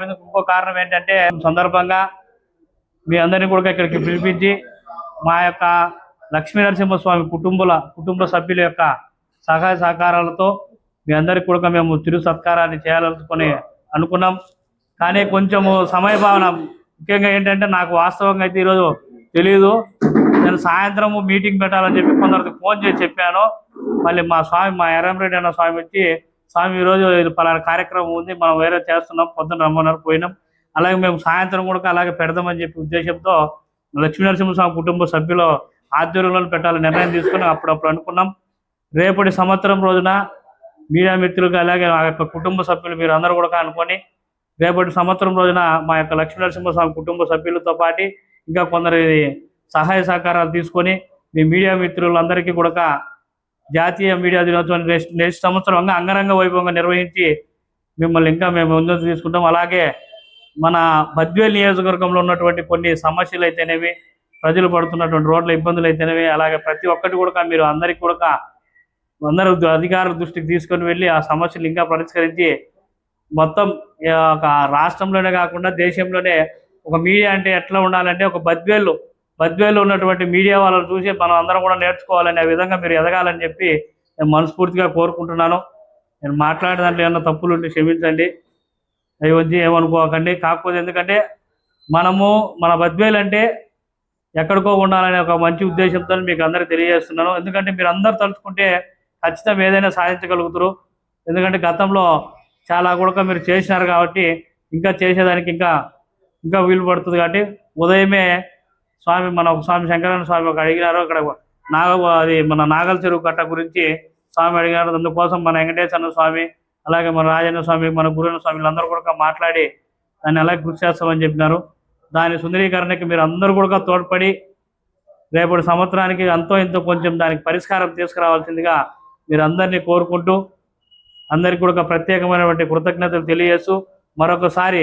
ఇంకో కారణం ఏంటంటే సందర్భంగా మీ అందరినీ కూడా ఇక్కడికి పిలిపించి మా యొక్క లక్ష్మీ నరసింహస్వామి కుటుంబల కుటుంబ సభ్యుల యొక్క సహాయ సహకారాలతో మీ అందరికి కూడా మేము తిరు సత్కారాన్ని చేయాలనుకుని అనుకున్నాం. కానీ కొంచెము సమయభావన ముఖ్యంగా ఏంటంటే నాకు వాస్తవంగా అయితే ఈరోజు తెలియదు నేను సాయంత్రం మీటింగ్ పెట్టాలని చెప్పి కొందరికి ఫోన్ చేసి చెప్పాను. మళ్ళీ మా స్వామి మా ఎర్రంరెడ్డి అన్న స్వామి వచ్చి స్వామి ఈరోజు పలానా కార్యక్రమం ఉంది మనం వేరే చేస్తున్నాం పొద్దున్న రమ్మన్నారు పోయినాం. అలాగే మేము సాయంత్రం కూడా అలాగే పెడదామని చెప్పి ఉద్దేశంతో లక్ష్మీ నరసింహస్వామి కుటుంబ సభ్యుల ఆధ్వర్యంలో పెట్టాలని నిర్ణయం తీసుకుని అప్పుడప్పుడు అనుకున్నాం. రేపటి సంవత్సరం రోజున మీడియా మిత్రులుగా అలాగే ఆ యొక్క కుటుంబ సభ్యులు మీరు అందరూ కూడా అనుకొని రేపటి సంవత్సరం రోజున మా యొక్క లక్ష్మీ నరసింహస్వామి కుటుంబ సభ్యులతో పాటు ఇంకా కొందరి సహాయ సహకారాలు తీసుకొని మీ మీడియా మిత్రులందరికీ కూడా జాతీయ మీడియా దినోత్సవాన్ని నెక్స్ట్ నెక్స్ట్ సంవత్సరం అంగరంగ వైభవంగా నిర్వహించి మిమ్మల్ని ఇంకా మేము ముందుకు తీసుకుంటాం. అలాగే మన బద్వేల్ నియోజకవర్గంలో ఉన్నటువంటి కొన్ని సమస్యలు అయితేనేవి ప్రజలు పడుతున్నటువంటి రోడ్ల ఇబ్బందులు అయితేనేవి అలాగే ప్రతి ఒక్కటి కూడా మీరు అందరికీ కూడా అందరూ అధికారుల దృష్టికి తీసుకొని వెళ్ళి ఆ సమస్యలు ఇంకా పరిష్కరించి మొత్తం ఈ ఒక రాష్ట్రంలోనే కాకుండా దేశంలోనే ఒక మీడియా అంటే ఎట్లా ఉండాలంటే ఒక బద్వేలు బద్వేలు ఉన్నటువంటి మీడియా వాళ్ళని చూసి మనం అందరం కూడా నేర్చుకోవాలనే విధంగా మీరు ఎదగాలని చెప్పి నేను మనస్ఫూర్తిగా కోరుకుంటున్నాను. నేను మాట్లాడే దాంట్లో ఏమన్నా తప్పులు ఉంటే క్షమించండి. అవి వచ్చి ఏమనుకోకండి. కాకపోతే ఎందుకంటే మనము మన బద్వేలు అంటే ఎక్కడికో ఉండాలనే ఒక మంచి ఉద్దేశంతో మీకు అందరికీ తెలియజేస్తున్నాను. ఎందుకంటే మీరు అందరు తలుచుకుంటే ఖచ్చితంగా ఏదైనా సాధించగలుగుతారు. ఎందుకంటే గతంలో చాలా కూడా మీరు చేసినారు కాబట్టి ఇంకా చేసేదానికి ఇంకా ఇంకా వీలు పడుతుంది కాబట్టి ఉదయమే స్వామి మన స్వామి శంకరన్న స్వామి ఒక అడిగినారు అక్కడ నాగ అది మన నాగల చెరువు కట్ట గురించి స్వామి అడిగారు. అందుకోసం మన వెంకటేశ్వర స్వామి అలాగే మన రాజన్న స్వామి మన గురున్న స్వామి అందరూ కూడా మాట్లాడి దాన్ని ఎలా కృషి చేస్తామని చెప్పినారు. దాని సుందరీకరణకి మీరు అందరూ కూడా తోడ్పడి రేపటి సంవత్సరానికి అంతో ఇంతో కొంచెం దానికి పరిష్కారం తీసుకురావాల్సిందిగా మీరు అందరినీ కోరుకుంటూ అందరికీ కూడా ఒక ప్రత్యేకమైనటువంటి కృతజ్ఞతలు తెలియజేస్తూ మరొకసారి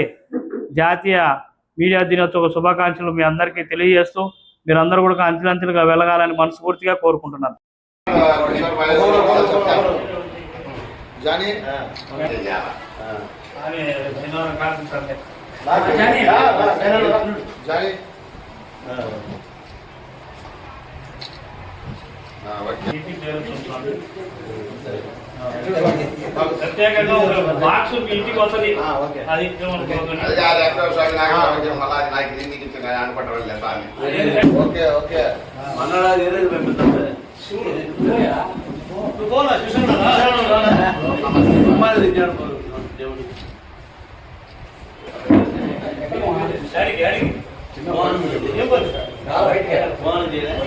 జాతీయ మీడియా దినోత్సవ శుభాకాంక్షలు మీ అందరికీ తెలియజేస్తూ మీరందరూ కూడా అంచెలంచెలుగా వెళ్ళగాలని మనస్ఫూర్తిగా కోరుకుంటున్నాను. ప్రత్యేకంగా ఒక బాక్స్ మీ ఇంటికి వస్తుంది. అది ఓకే. ఓకే చెప్పిన ఫోన్ కూడా చేసిన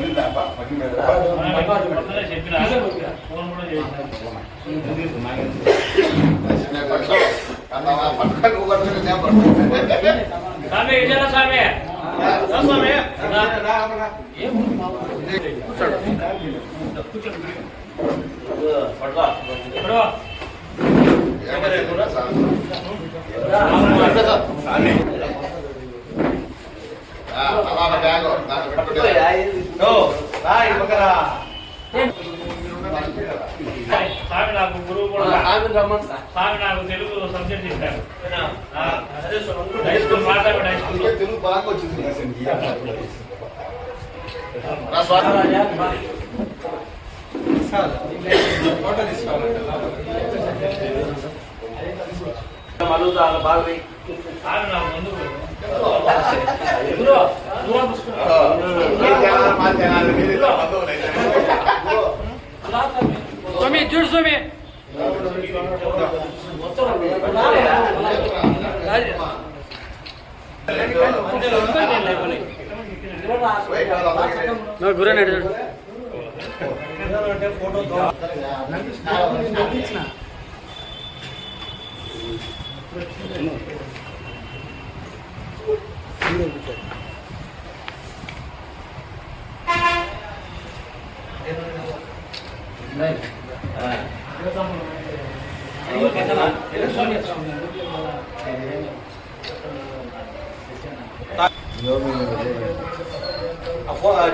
ఇప్పుడు బ్యాగ్ దాంట్లో పెట్టుకుంటే. స్వామి నాకు గురువు కూడా స్వామి నాకు తెలుగు సబ్జెక్ట్ ఆ, హై స్కూల్ మాట్లాడు హై స్కూల్ తెలుగు బాగా వచ్చింది ముందు గురువు దూరం చూసుకున్నా స్వామి చూడు స్వామి. గురనాడు చూడు. ఫోటో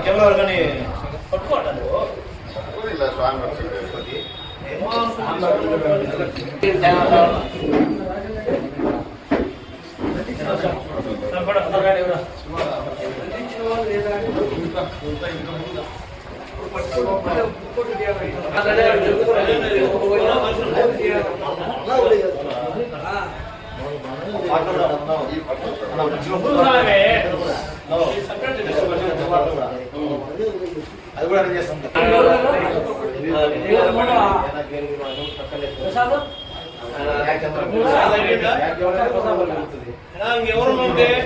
కెమెరా కానీ పట్టుకోవట్లేదు స్వామి అది కూడా నేను చేస్తాం పట్టుకో స్వామి